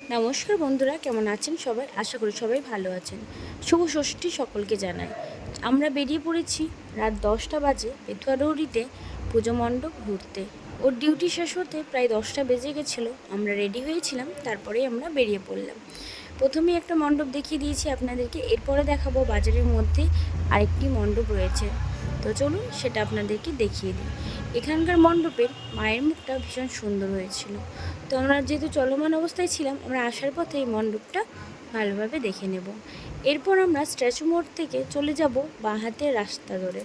নমস্কার বন্ধুরা, কেমন আছেন সবাই? আশা করি সবাই ভালো আছেন। শুভ ষষ্ঠী সকলকে জানাই। আমরা বেরিয়ে পড়েছি রাত দশটা বাজে পেথুয়াডৌরিতে পুজো মণ্ডপ ঘুরতে। ওর ডিউটি শেষ হতে প্রায় দশটা বেজে গেছিল। আমরা রেডি হয়েছিলাম তারপরেই আমরা বেরিয়ে পড়লাম। প্রথমে একটা মণ্ডপ দেখিয়ে দিয়েছি আপনাদেরকে। এরপরে দেখাবো বাজারের মধ্যে আরেকটি মণ্ডপ রয়েছে। তো চলুন সেটা আপনাদেরকে দেখিয়ে দিই। এখানকার মণ্ডপের মায়ের মুখটা ভীষণ সুন্দর হয়েছিল। তো আমরা যেহেতু চলমান অবস্থায় ছিলাম, আমরা আসার পথে এই মণ্ডপটা ভালোভাবে দেখে নেব। এরপর আমরা স্ট্যাচু মোড় থেকে চলে যাব বাঁ হাতের রাস্তা ধরে।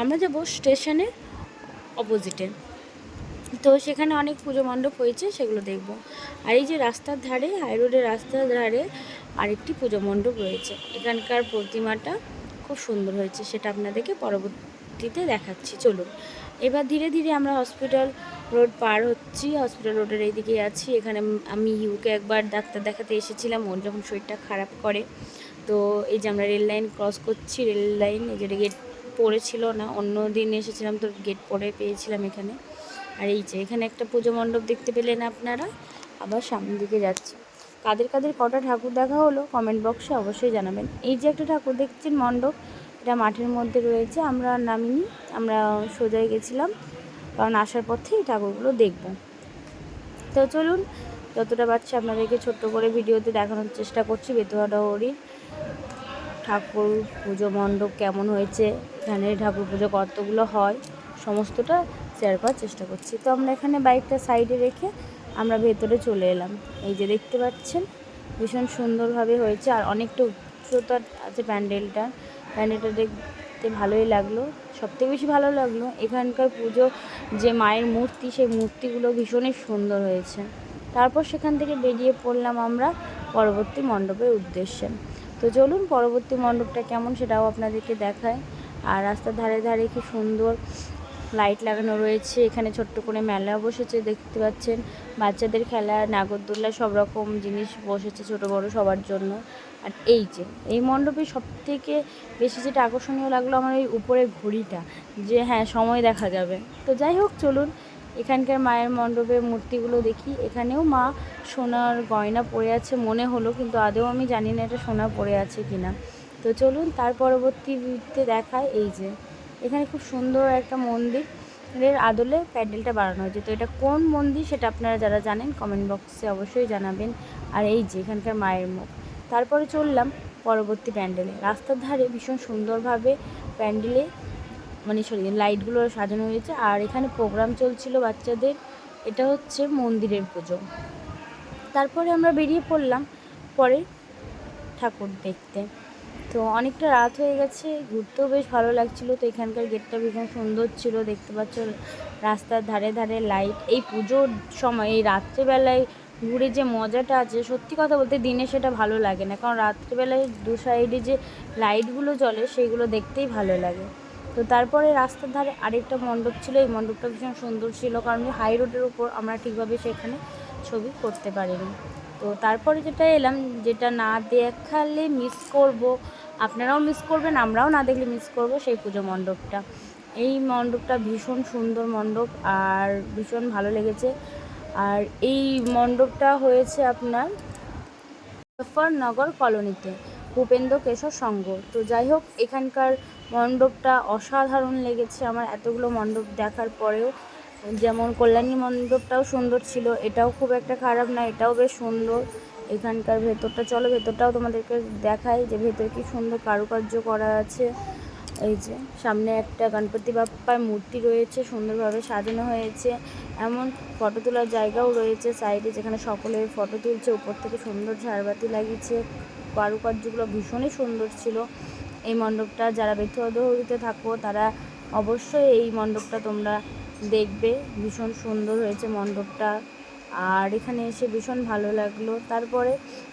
আমরা যাব স্টেশনের অপোজিটে। তো সেখানে অনেক পুজো মণ্ডপ হয়েছে, সেগুলো দেখব। আর এই যে রাস্তার ধারে হাই রোডের রাস্তার ধারে আরেকটি পুজো মণ্ডপ রয়েছে। এখানকার প্রতিমাটা খুব সুন্দর হয়েছে, সেটা আপনাদেরকে পরবর্তীতে দেখাচ্ছি। চলুন, এবার ধীরে ধীরে আমরা হসপিটাল রোড পার হচ্ছি। হসপিটাল রোডের এই দিকেই আছি। এখানে আমি ইউকে একবার ডাক্তার দেখাতে এসেছিলাম, ওর যখন শরীরটা খারাপ করে। তো এই যে আমরা রেল লাইন ক্রস করছি রেল লাইন এই যে গেট পড়েছিল না, অন্য দিন এসেছিলাম তো গেট পরে পেয়েছিলাম এখানে। আর এই যে এখানে একটা পুজো মণ্ডপ দেখতে পেলেন আপনারা। আবার সামনের দিকে যাচ্ছি। কাদের কাদের কটা ঠাকুর দেখা হলো কমেন্ট বক্সে অবশ্যই জানাবেন। এই যে একটা ঠাকুর দেখছেন মণ্ডপ, এটা মাঠের মধ্যে রয়েছে, আমরা নামিনি, আমরা সোজাই গেছিলাম, কারণ আসার পথে এই ঠাকুরগুলো দেখব। তো চলুন, যতটা পারছি আপনাদেরকে ছোট্ট করে ভিডিওতে দেখানোর চেষ্টা করছি, বেতুয়া ডহরির ঠাকুর পুজো মণ্ডপ কেমন হয়েছে, এখানে ঠাকুর পুজো কতগুলো হয়, সমস্তটা শেয়ার করার চেষ্টা করছি। তো আমরা এখানে বাইকটা সাইডে রেখে আমরা ভেতরে চলে এলাম। এই যে দেখতে পাচ্ছেন, ভীষণ সুন্দরভাবে হয়েছে। আর অনেকটা উচ্চতা আছে প্যান্ডেলটা। প্যান্ডেলটা দেখতে ভালোই লাগল। সবথেকে বেশি ভালো লাগল এখানকার পুজো, যে মায়ের মূর্তি, সেই মূর্তিগুলো ভীষণই সুন্দর হয়েছে। তারপর সেখান থেকে বেরিয়ে পড়লাম আমরা পরবর্তী মণ্ডপের উদ্দেশ্যে। তো চলুন পরবর্তী মণ্ডপটা কেমন সেটাও আপনাদেরকে দেখায়। আর রাস্তার ধারে ধারে কি সুন্দর লাইট লাগানো রয়েছে, এখানে ছোট্ট করে মেলা বসেছে, দেখতে পাচ্ছেন। বাচ্চাদের খেলা, নাগরদোল্লা, সব রকম জিনিস বসেছে ছোট বড় সবার জন্য। আর এই যে, এই মণ্ডপে সব থেকে বেশি যেটা আকর্ষণীয় লাগল আমার এই উপরের ঘড়িটা, যে হ্যাঁ সময় দেখা যাবে। তো যাই হোক, চলুন এখানকার মায়ের মণ্ডপের মূর্তিগুলো দেখি। এখানেও মা সোনার গয়না পরে আছে, মনে হলো, কিন্তু আদেও আমি জানি না এটা সোনা পরে আছে কি না তো চলুন, তার পরবর্তীতে দেখায়। এই যে এখানে খুব সুন্দর একটা মন্দিরের আদলে প্যান্ডেলটা বানানো হয়েছে। তো এটা কোন মন্দির সেটা আপনারা যারা জানেন কমেন্ট বক্সে অবশ্যই জানাবেন। আর এই যে এখানকার মায়ের মুখ। তারপরে চললাম পরবর্তী প্যান্ডেলে। রাস্তার ধারে ভীষণ সুন্দরভাবে প্যান্ডেলে মানে সরি, লাইটগুলো সাজানো হয়েছে। আর এখানে প্রোগ্রাম চলছিল বাচ্চাদের। এটা হচ্ছে মন্দিরের পুজো। তারপরে আমরা বেরিয়ে পড়লাম পরে ঠাকুর দেখতে। তো অনেকটা রাত হয়ে গেছে, ঘুরতেও বেশ ভালো লাগছিল। তো এখানকার গেটটা ভীষণ সুন্দর ছিল, দেখতে পাচ্ছ রাস্তার ধারে ধারে লাইট। এই পুজোর সময়, এই রাত্রেবেলায় ঘুরে যে মজাটা আছে, সত্যি কথা বলতে দিনে সেটা ভালো লাগে না। কারণ রাত্রেবেলায় দু সাইডে যে লাইটগুলো জ্বলে সেইগুলো দেখতেই ভালো লাগে। তো তারপরে রাস্তার ধারে আরেকটা মণ্ডপ ছিল, এই মণ্ডপটা ভীষণ সুন্দর ছিল। কারণ হাই রোডের উপর আমরা ঠিকভাবে সেখানে ছবি করতে পারিনি। তো তারপরে যেটা এলাম, যেটা না দেখালে মিস করব আপনারাও মিস করবেন, আমরাও না দেখলে মিস করব সেই পুজো মণ্ডপটা। এই মণ্ডপটা ভীষণ সুন্দর মণ্ডপ আর ভীষণ ভালো লেগেছে। আর এই মণ্ডপটা হয়েছে আপনার মুজফ্ফরনগর কলোনিতে, ভূপেন্দ্র কেশর সংঘ। তো যাই হোক, এখানকার মণ্ডপটা অসাধারণ লেগেছে আমার এতগুলো মণ্ডপ দেখার পরেও। যেমন কল্যাণী মণ্ডপটাও সুন্দর ছিল, এটাও খুব একটা খারাপ না, এটাও বেশ সুন্দর। এখানকার ভেতরটা, চলো ভেতরটাও তোমাদেরকে দেখাই যে ভেতরে কি সুন্দর কারুকার্য করা আছে। এই যে, সামনে একটা গণপতি বাপ্পার মূর্তি রয়েছে, সুন্দরভাবে সাজানো হয়েছে। এমন ফটো তোলার জায়গাও রয়েছে সাইডে, যেখানে সকলে ফটো তুলছে। উপর থেকে সুন্দর ঝাড়বাতি লাগিয়েছে। কারুকার্যগুলো ভীষণই সুন্দর ছিল। এই মণ্ডপটা, যারা বেথুয়াদহরিতে থাকো, তারা অবশ্যই এই মণ্ডপটা তোমরা দেখবে। ভীষণ সুন্দর হয়েছে মণ্ডপটা। আর এখানে এসে ভীষণ ভালো লাগল। তারপরে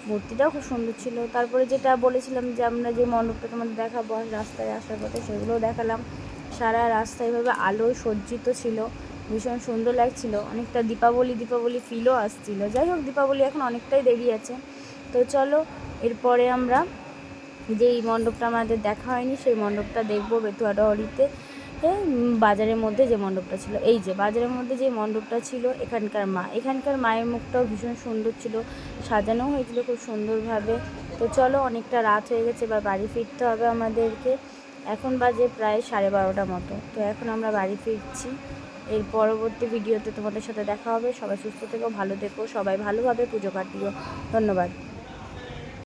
মূর্তিটাও খুব সুন্দর ছিল। তারপরে যেটা বলেছিলাম যে আমরা যে মণ্ডপটা তোমাদের দেখাবো রাস্তায় আসার পথে সেগুলোও দেখালাম। সারা রাস্তা এভাবে আলোয় সজ্জিত ছিল, ভীষণ সুন্দর লাগছিল। অনেকটা দীপাবলি দীপাবলি ফিলও আসছিল। যাই হোক, দীপাবলি এখন অনেকটাই দেরি আছে। তো চলো, এরপরে আমরা যেই মণ্ডপটা আমাদের দেখা হয়নি, সেই মণ্ডপটা দেখব বেতুয়াডহরিতে বাজারের মধ্যে যে মণ্ডপটা ছিল, এই যে বাজারের মধ্যে যে মণ্ডপটা ছিল, এখানকার মা, এখানকার মায়ের মুখটাও ভীষণ সুন্দর ছিল, সাজানো হয়েছিল খুব সুন্দরভাবে। তো চলো, অনেকটা রাত হয়ে গেছে, এবার বাড়ি ফিরতে হবে আমাদেরকে। এখন বাজে প্রায় সাড়ে বারোটা মতো। তো এখন আমরা বাড়ি ফিরছি। এর পরবর্তী ভিডিওতে তোমাদের সাথে দেখা হবে। সবাই সুস্থ থেকো, ভালো থেকো, সবাই ভালোভাবে পুজো কাটিও। ধন্যবাদ।